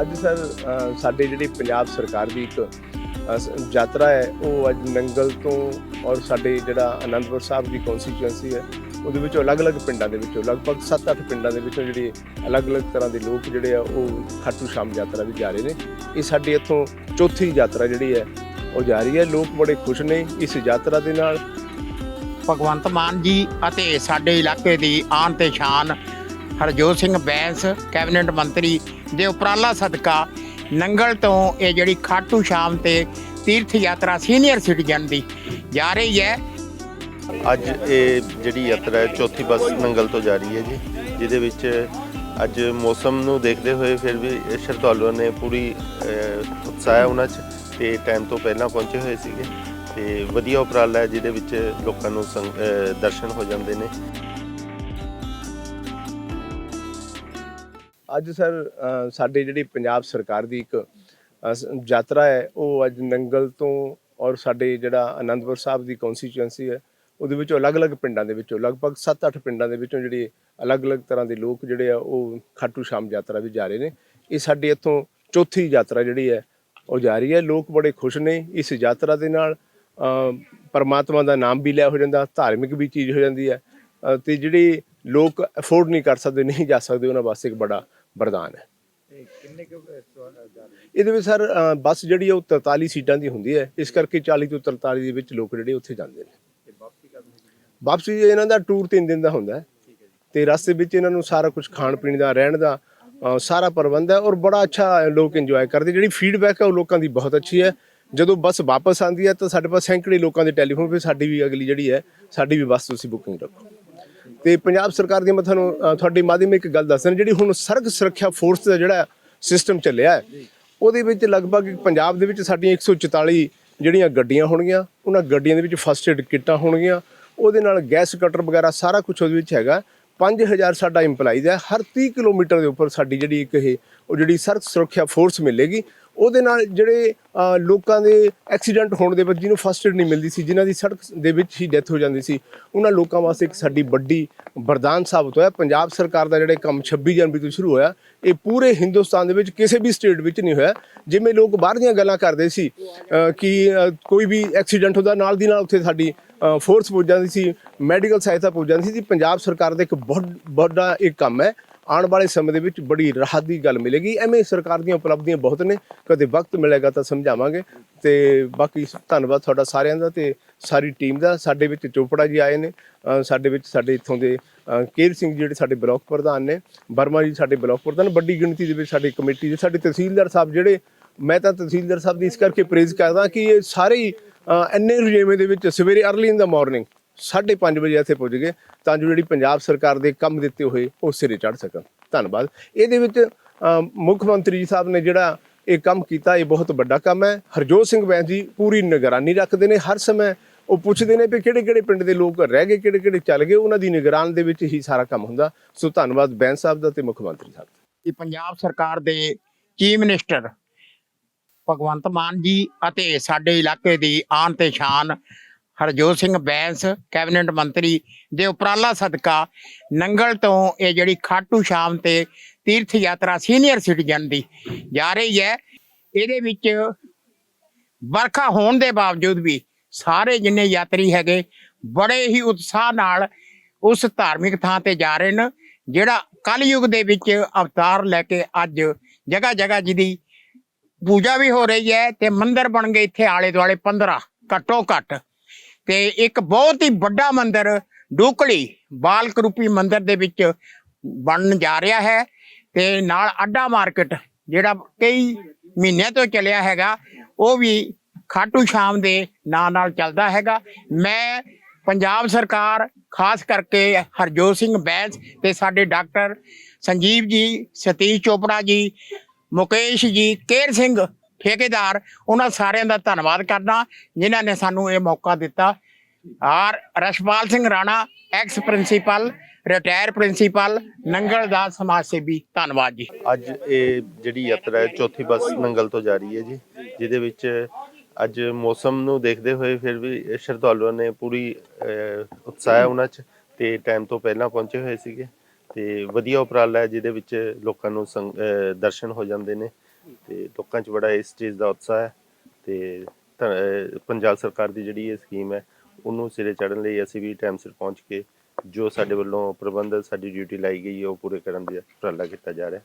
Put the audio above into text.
ਅੱਜ ਸਰ ਅ, ਸਾਡੇ ਜਿਹੜੀ ਪੰਜਾਬ ਸਰਕਾਰ ਦੀ ਇੱਕ ਯਾਤਰਾ ਹੈ ਉਹ ਅੱਜ ਨੰਗਲ ਤੋਂ ਔਰ ਸਾਡੇ ਜਿਹੜਾ ਅਨੰਦਪੁਰ ਸਾਹਿਬ ਦੀ ਕਨਸਟੀਚੁਐਂਸੀ ਹੈ ਉਹਦੇ ਵਿੱਚੋਂ ਅਲੱਗ-ਅਲੱਗ ਪਿੰਡਾਂ ਦੇ ਵਿੱਚੋਂ ਲਗਭਗ 7-8 ਪਿੰਡਾਂ ਦੇ ਵਿੱਚੋਂ ਜਿਹੜੇ ਅਲੱਗ-ਅਲੱਗ ਤਰ੍ਹਾਂ ਦੇ ਲੋਕ ਜਿਹੜੇ ਆ ਉਹ ਖਾਟੂ ਸ਼ਾਮ ਯਾਤਰਾ ਵੀ ਜਾ ਰਹੇ ਨੇ। ਇਹ ਸਾਡੀ ਇੱਥੋਂ ਚੌਥੀ ਯਾਤਰਾ ਜਿਹੜੀ ਹੈ ਉਹ ਜਾ ਰਹੀ ਹੈ। ਲੋਕ ਬੜੇ ਖੁਸ਼ ਨੇ ਇਸ ਯਾਤਰਾ ਦੇ ਨਾਲ। ਭਗਵੰਤ ਮਾਨ ਜੀ ਅਤੇ ਸਾਡੇ ਇਲਾਕੇ ਦੀ ਆਨ ਤੇ ਸ਼ਾਨ ਹਰਜੋਤ ਸਿੰਘ ਬੈਂਸ, ਕੈਬਨਿਟ ਮੰਤਰੀ ਦੇ ਉਪਰਾਲਾ ਸਦਕਾ ਨੰਗਲ ਤੋਂ ਇਹ ਜਿਹੜੀ ਖਾਟੂ ਸ਼ਾਮ ਤੇ ਤੀਰਥ ਯਾਤਰਾ ਸੀਨੀਅਰ ਸਿਟੀਜ਼ਨ ਦੀ ਜਾ ਰਹੀ ਹੈ। ਅੱਜ ਇਹ ਜਿਹੜੀ ਯਾਤਰਾ ਹੈ, ਚੌਥੀ ਬੱਸ ਨੰਗਲ ਤੋਂ ਜਾ ਰਹੀ ਹੈ ਜੀ, ਜਿਹਦੇ ਵਿੱਚ ਅੱਜ ਮੌਸਮ ਨੂੰ ਦੇਖਦੇ ਹੋਏ ਫਿਰ ਵੀ ਸ਼ਰਧਾਲੂਆਂ ਨੇ ਪੂਰੀ ਉਤਸ਼ਾਹ ਹੈ ਉਹਨਾਂ 'ਚ ਤੇ ਟਾਈਮ ਤੋਂ ਪਹਿਲਾਂ ਪਹੁੰਚੇ ਹੋਏ ਸੀਗੇ ਤੇ ਵਧੀਆ ਉਪਰਾਲਾ ਹੈ ਜਿਹਦੇ ਵਿੱਚ ਲੋਕਾਂ ਨੂੰ ਸੰਗ- ਦਰਸ਼ਨ ਹੋ ਜਾਂਦੇ ਨੇ। ਅੱਜ ਸਰ ਸਾਡੇ ਜਿਹੜੀ ਪੰਜਾਬ ਸਰਕਾਰ ਦੀ ਇੱਕ ਯਾਤਰਾ ਹੈ ਉਹ ਅੱਜ ਨੰਗਲ ਤੋਂ ਔਰ ਸਾਡੇ ਜਿਹੜਾ ਅਨੰਦਪੁਰ ਸਾਹਿਬ ਦੀ ਕਨਸਟੀਚੁਐਂਸੀ ਹੈ ਉਹਦੇ ਵਿੱਚੋਂ ਅਲੱਗ-ਅਲੱਗ ਪਿੰਡਾਂ ਦੇ ਵਿੱਚੋਂ ਲਗਭਗ 7-8 ਪਿੰਡਾਂ ਦੇ ਵਿੱਚੋਂ ਜਿਹੜੇ ਅਲੱਗ-ਅਲੱਗ ਤਰ੍ਹਾਂ ਦੇ ਲੋਕ ਜਿਹੜੇ ਆ ਉਹ ਖਾਟੂ ਸ਼ਾਮ ਯਾਤਰਾ ਵੀ ਜਾ ਰਹੇ ਨੇ। ਇਹ ਸਾਡੀ ਇੱਥੋਂ ਚੌਥੀ ਯਾਤਰਾ ਜਿਹੜੀ ਹੈ ਉਹ ਜਾ ਰਹੀ ਹੈ। ਲੋਕ ਬੜੇ ਖੁਸ਼ ਨੇ ਇਸ ਯਾਤਰਾ ਦੇ ਨਾਲ। ਪਰਮਾਤਮਾ ਦਾ ਨਾਮ ਵੀ ਲਿਆ ਹੋ ਜਾਂਦਾ ਧਾਰਮਿਕ ਵੀ ਚੀਜ਼ ਹੋ ਜਾਂਦੀ ਹੈ। ਅ, ਤੇ ਜਿਹੜੇ ਲੋਕ ਅਫੋਰਡ ਨਹੀਂ ਕਰ ਸਕਦੇ ਨਹੀਂ ਜਾ ਸਕਦੇ ਉਹਨਾਂ ਵਾਸਤੇ ਇੱਕ ਬੜਾ ਵਰਦਾਨ ਹੈ। ਇਹਦੇ ਵਿੱਚ ਸਰ ਬੱਸ ਜਿਹੜੀ ਉਹ 43 ਸੀਟਾਂ ਦੀ ਹੁੰਦੀ ਹੈ। ਇਸ ਕਰਕੇ 40 ਤੋਂ 43 ਦੇ ਵਿੱਚ ਲੋਕ ਜਿਹੜੇ ਉੱਥੇ ਜਾਂਦੇ ਨੇ। ਵਾਪਸੀ ਇਹਨਾਂ ਦਾ ਟੂਰ 3 ਦਿਨ ਦਾ ਹੁੰਦਾ ਤੇ ਰਸਤੇ ਵਿੱਚ ਇਹਨਾਂ ਨੂੰ ਸਾਰਾ ਕੁਝ ਖਾਣ ਪੀਣ ਦਾ ਰਹਿਣ ਦਾ ਸਾਰਾ ਪ੍ਰਬੰਧ ਹੈ ਔਰ ਬੜਾ ਅੱਛਾ ਲੋਕ ਇੰਜੋਏ ਕਰਦੇ। ਜਿਹੜੀ ਫੀਡਬੈਕ ਹੈ ਉਹ ਲੋਕਾਂ ਦੀ ਬਹੁਤ ਅੱਛੀ ਹੈ। ਜਦੋਂ ਬੱਸ ਵਾਪਸ ਆਉਂਦੀ ਹੈ ਤਾਂ ਸਾਡੇ ਪਾਸ ਸੈਂਕੜੇ ਲੋਕਾਂ ਦੇ ਟੈਲੀਫੋਨ 'ਤੇ ਸਾਡੀ ਵੀ ਅਗਲੀ ਜਿਹੜੀ ਹੈ ਸਾਡੀ ਵੀ ਬੱਸ ਤੁਸੀਂ ਬੁਕਿੰਗ ਰੱਖੋ। ਤੇ ਪੰਜਾਬ ਸਰਕਾਰ ਦੀ ਮੈਂ ਤੁਹਾਨੂੰ ਤੁਹਾਡੀ ਤੁਹਾਡੇ ਮਾਧਿਅਮ ਇੱਕ ਗੱਲ ਦੱਸਣ ਜਿਹੜੀ ਹੁਣ ਸੜਕ ਸੁਰੱਖਿਆ ਫੋਰਸ ਦਾ ਜਿਹੜਾ ਸਿਸਟਮ ਚੱਲਿਆ ਹੈ, ਉਹਦੇ ਵਿੱਚ ਲਗਭਗ ਪੰਜਾਬ ਦੇ ਵਿੱਚ ਸਾਡੀਆਂ 144 ਜਿਹੜੀਆਂ ਗੱਡੀਆਂ ਹੋਣਗੀਆਂ, ਉਹਨਾਂ ਗੱਡੀਆਂ ਦੇ ਵਿੱਚ ਫਸਟ ਏਡ ਕਿੱਟਾਂ ਹੋਣਗੀਆਂ, ਉਹਦੇ ਨਾਲ ਗੈਸ ਕਟਰ ਵਗੈਰਾ ਸਾਰਾ ਕੁਝ ਉਹਦੇ ਵਿੱਚ ਹੈਗਾ 5000 ਸਾਡਾ ਇੰਪਲਾਈਜ਼ ਹੈ, ਹਰ 30 ਕਿਲੋਮੀਟਰ ਦੇ ਉੱਪਰ ਸਾਡੀ ਜਿਹੜੀ ਇੱਕ ਇਹ, ਉਹ ਜਿਹੜੀ ਸਰਕ ਸੁਰੱਖਿਆ ਫੋਰਸ ਮਿਲੇਗੀ ਉਹਦੇ ਨਾਲ ਜਿਹੜੇ ਲੋਕਾਂ ਦੇ ਐਕਸੀਡੈਂਟ ਹੋਣ ਦੇ ਵਿੱਚ ਜਿਹਨੂੰ ਫਸਟ ਏਡ ਨਹੀਂ ਮਿਲਦੀ ਸੀ, ਜਿਨ੍ਹਾਂ ਦੀ ਸੜਕ ਦੇ ਵਿੱਚ ਹੀ ਡੈਥ ਹੋ ਜਾਂਦੀ ਸੀ, ਉਹਨਾਂ ਲੋਕਾਂ ਵਾਸਤੇ ਇੱਕ ਸਾਡੀ ਵੱਡੀ ਵਰਦਾਨ ਸਾਬਤ ਹੋਇਆ। ਪੰਜਾਬ ਸਰਕਾਰ ਦਾ ਜਿਹੜਾ ਕੰਮ 26 ਜਨਵਰੀ ਤੋਂ ਸ਼ੁਰੂ ਹੋਇਆ, ਇਹ ਪੂਰੇ ਹਿੰਦੁਸਤਾਨ ਦੇ ਵਿੱਚ ਕਿਸੇ ਵੀ ਸਟੇਟ ਵਿੱਚ ਨਹੀਂ ਹੋਇਆ। ਜਿਵੇਂ ਲੋਕ ਬਾਹਰ ਦੀਆਂ ਗੱਲਾਂ ਕਰਦੇ ਸੀ ਕਿ ਕੋਈ ਵੀ ਐਕਸੀਡੈਂਟ ਹੁੰਦਾ, ਨਾਲ ਦੀ ਨਾਲ ਉੱਥੇ ਸਾਡੀ ਫੋਰਸ ਪਹੁੰਚ ਜਾਂਦੀ ਸੀ ਮੈਡੀਕਲ ਸਹਾਇਤਾ ਪਹੁੰਚ ਜਾਂਦੀ ਸੀ। ਪੰਜਾਬ ਸਰਕਾਰ ਦਾ ਇੱਕ ਬਹੁਤ ਵੱਡਾ ਇੱਕ ਕੰਮ ਹੈ। ਆਉਣ ਵਾਲੇ ਸਮੇਂ ਦੇ ਵਿੱਚ ਬੜੀ ਰਾਹਤ ਦੀ ਗੱਲ ਮਿਲੇਗੀ। ਐਵੇਂ ਸਰਕਾਰ ਦੀਆਂ ਉਪਲਬਧੀਆਂ ਬਹੁਤ ਨੇ। ਕਦੇ ਵਕਤ ਮਿਲੇਗਾ ਤਾਂ ਸਮਝਾਵਾਂਗੇ। ਤੇ ਬਾਕੀ ਧੰਨਵਾਦ ਤੁਹਾਡਾ ਸਾਰਿਆਂ ਦਾ ਤੇ ਸਾਰੀ ਟੀਮ ਦਾ। ਸਾਡੇ ਵਿੱਚ ਚੋਪੜਾ ਜੀ ਆਏ ਨੇ। ਸਾਡੇ ਵਿੱਚ ਸਾਡੇ ਇੱਥੋਂ ਦੇ ਕੇਰ ਸਿੰਘ ਜਿਹੜੇ ਸਾਡੇ ਬਲਾਕ ਪ੍ਰਧਾਨ ਨੇ, ਵਰਮਾ ਜੀ ਸਾਡੇ ਬਲਾਕ ਪ੍ਰਧਾਨ ਵੱਡੀ ਗਿਣਤੀ ਦੇ ਵਿੱਚ ਸਾਡੀ ਕਮੇਟੀ ਦੇ, ਸਾਡੇ ਤਹਿਸੀਲਦਾਰ ਸਾਹਿਬ ਜਿਹੜੇ, ਮੈਂ ਤਾਂ ਤਹਿਸੀਲਦਾਰ ਸਾਹਿਬ ਦੀ ਇਸ ਕਰਕੇ ਪ੍ਰੇਜ਼ ਕਰਦਾ ਕਿ ਇਹ ਸਾਰੇ ਹੀ ਇੰਨੇ ਰੁਝੇਵੇਂ ਦੇ ਵਿੱਚ ਸਵੇਰੇ ਅਰਲੀ ਇਨ ਦਾ ਮਾਰਨਿੰਗ 5:30 ਵਜੇ ਇੱਥੇ ਪਹੁੰਚ ਗਏ, ਤਾਂ ਜੋ ਜਿਹੜੀ ਪੰਜਾਬ ਸਰਕਾਰ ਦੇ ਕੰਮ ਦਿੱਤੇ ਹੋਏ ਉਹ ਸਿਰੇ ਚੜ ਸਕਣ। ਧੰਨਵਾਦ। ਇਹਦੇ ਵਿੱਚ ਮੁੱਖ ਮੰਤਰੀ ਸਾਹਿਬ ਨੇ ਜਿਹੜਾ ਇਹ ਕੰਮ ਕੀਤਾ, ਇਹ ਬਹੁਤ ਵੱਡਾ ਕੰਮ ਹੈ। ਹਰਜੋਤ ਸਿੰਘ ਬੈਂਸ ਜੀ ਪੂਰੀ ਨਿਗਰਾਨੀ ਰੱਖਦੇ ਨੇ ਹਰ ਸਮੇਂ। ਉਹ ਪੁੱਛਦੇ ਨੇ ਵੀ ਕਿਹੜੇ ਕਿਹੜੇ ਪਿੰਡ ਦੇ ਲੋਕ ਰਹਿ ਗਏ ਕਿਹੜੇ ਕਿਹੜੇ ਚੱਲ ਗਏ, ਉਹਨਾਂ ਦੀ ਨਿਗਰਾਨ ਦੇ ਵਿੱਚ ਹੀ ਸਾਰਾ ਕੰਮ ਹੁੰਦਾ। ਸੋ ਧੰਨਵਾਦ ਬੈਂਸ ਸਾਹਿਬ ਦਾ ਤੇ ਮੁੱਖ ਮੰਤਰੀ ਸਾਹਿਬ ਦਾ। ਕਿ ਪੰਜਾਬ ਸਰਕਾਰ ਦੇ ਚੀਫ ਮਿਨਿਸਟਰ ਭਗਵੰਤ ਮਾਨ ਜੀ ਅਤੇ ਸਾਡੇ ਇਲਾਕੇ ਦੀ ਆਨ ਤੇ ਸ਼ਾਨ ਹਰਜੋਤ ਸਿੰਘ ਬੈਂਸ, ਕੈਬਨਿਟ ਮੰਤਰੀ ਦੇ ਉਪਰਾਲਾ ਸਦਕਾ ਨੰਗਲ ਤੋਂ ਇਹ ਜਿਹੜੀ ਖਾਟੂ ਸ਼ਾਮ ਤੇ ਤੀਰਥ ਯਾਤਰਾ ਸੀਨੀਅਰ ਸਿਟੀਜ਼ਨ ਦੀ ਜਾ ਰਹੀ ਹੈ, ਇਹਦੇ ਵਿੱਚ ਵਰਖਾ ਹੋਣ ਦੇ ਬਾਵਜੂਦ ਵੀ ਸਾਰੇ ਜਿੰਨੇ ਯਾਤਰੀ ਹੈਗੇ, ਬੜੇ ਹੀ ਉਤਸ਼ਾਹ ਨਾਲ ਉਸ ਧਾਰਮਿਕ ਥਾਂ ਤੇ ਜਾ ਰਹੇ ਨੇ, ਜਿਹੜਾ ਕਲਯੁਗ ਦੇ ਵਿੱਚ ਅਵਤਾਰ ਲੈ ਕੇ ਅੱਜ ਜਗ੍ਹਾ ਜਗ੍ਹਾ ਜਿਹਦੀ ਪੂਜਾ ਵੀ ਹੋ ਰਹੀ ਹੈ ਤੇ ਮੰਦਿਰ ਬਣ ਗਏ ਇੱਥੇ ਆਲੇ ਦੁਆਲੇ 15 ਘੱਟੋ ਘੱਟ ਤੇ ਇੱਕ ਬਹੁਤ ਹੀ ਵੱਡਾ ਮੰਦਿਰ ਡੂਕਲੀ ਬਾਲਕ ਰੂਪੀ ਮੰਦਿਰ ਦੇ ਵਿੱਚ ਬਣਨ ਜਾ ਰਿਹਾ ਹੈ ਤੇ ਨਾਲ ਅੱਡਾ ਮਾਰਕੀਟ ਜਿਹੜਾ ਕਈ ਮਹੀਨਿਆਂ ਤੋਂ ਚੱਲਿਆ ਹੈਗਾ, ਉਹ ਵੀ ਖਾਟੂ ਸ਼ਾਮ ਦੇ ਨਾਂ ਨਾਲ ਚੱਲਦਾ ਹੈਗਾ। ਮੈਂ ਪੰਜਾਬ ਸਰਕਾਰ, ਖਾਸ ਕਰਕੇ ਹਰਜੋਤ ਸਿੰਘ ਬੈਂਸ ਤੇ ਸਾਡੇ ਡਾਕਟਰ ਸੰਜੀਵ ਜੀ, ਸਤੀਸ਼ ਚੋਪੜਾ ਜੀ, ਮੁਕੇਸ਼ ਜੀ, ਕੇਰ ਸਿੰਘ ਠੇਕੇਦਾਰ, ਉਹਨਾਂ ਸਾਰਿਆਂ ਦਾ ਧੰਨਵਾਦ ਕਰਦਾ, ਜਿਨ੍ਹਾਂ ਨੇ ਸਾਨੂੰ ਇਹ ਮੌਕਾ ਦਿੱਤਾ। ਔਰ Rashpal Singh Rana ex principal retire principal Nangal ਦਾ ਸਮਾਜ ਸੇਵੀ, ਧੰਨਵਾਦ ਜੀ। ਅੱਜ ਇਹ ਜਿਹੜੀ ਯਾਤਰਾ ਹੈ, ਚੌਥੀ ਬੱਸ ਨੰਗਲ ਤੋਂ ਜਾ ਰਹੀ ਹੈ ਜੀ, ਜਿਹਦੇ ਵਿੱਚ ਅੱਜ ਮੌਸਮ ਨੂੰ ਦੇਖਦੇ ਹੋਏ ਫਿਰ ਵੀ ਸ਼ਰਧਾਲੂਆਂ ਨੇ ਪੂਰੀ ਉਤਸ਼ਾਹ ਉਹਨਾਂ 'ਚ ਤੇ ਟਾਈਮ ਤੋਂ ਪਹਿਲਾਂ ਪਹੁੰਚੇ ਹੋਏ ਸੀਗੇ ਤੇ ਵਧੀਆ ਉਪਰਾਲਾ ਹੈ, ਜਿਹਦੇ ਵਿੱਚ ਲੋਕਾਂ ਨੂੰ ਸੰਗ- ਦਰਸ਼ਨ ਹੋ ਜਾਂਦੇ ਨੇ। ਤੇ ਲੋਕਾਂ 'ਚ ਬੜਾ ਇਸ ਚੀਜ਼ ਦਾ ਉਤਸ਼ਾਹ ਹੈ ਤੇ ਪੰਜਾਬ ਸਰਕਾਰ ਦੀ ਜਿਹੜੀ ਇਹ ਸਕੀਮ ਹੈ, ਉਹਨੂੰ ਸਿਰੇ ਚੜ੍ਹਨ ਲਈ ਅਸੀਂ ਵੀ ਟਾਈਮ ਸਿਰ ਪਹੁੰਚ ਕੇ ਜੋ ਸਾਡੇ ਵੱਲੋਂ ਪ੍ਰਬੰਧ, ਸਾਡੀ ਡਿਊਟੀ ਲਾਈ ਗਈ ਹੈ, ਉਹ ਪੂਰੇ ਕਰਨ ਦਾ ਉਪਰਾਲਾ ਕੀਤਾ ਜਾ ਰਿਹਾ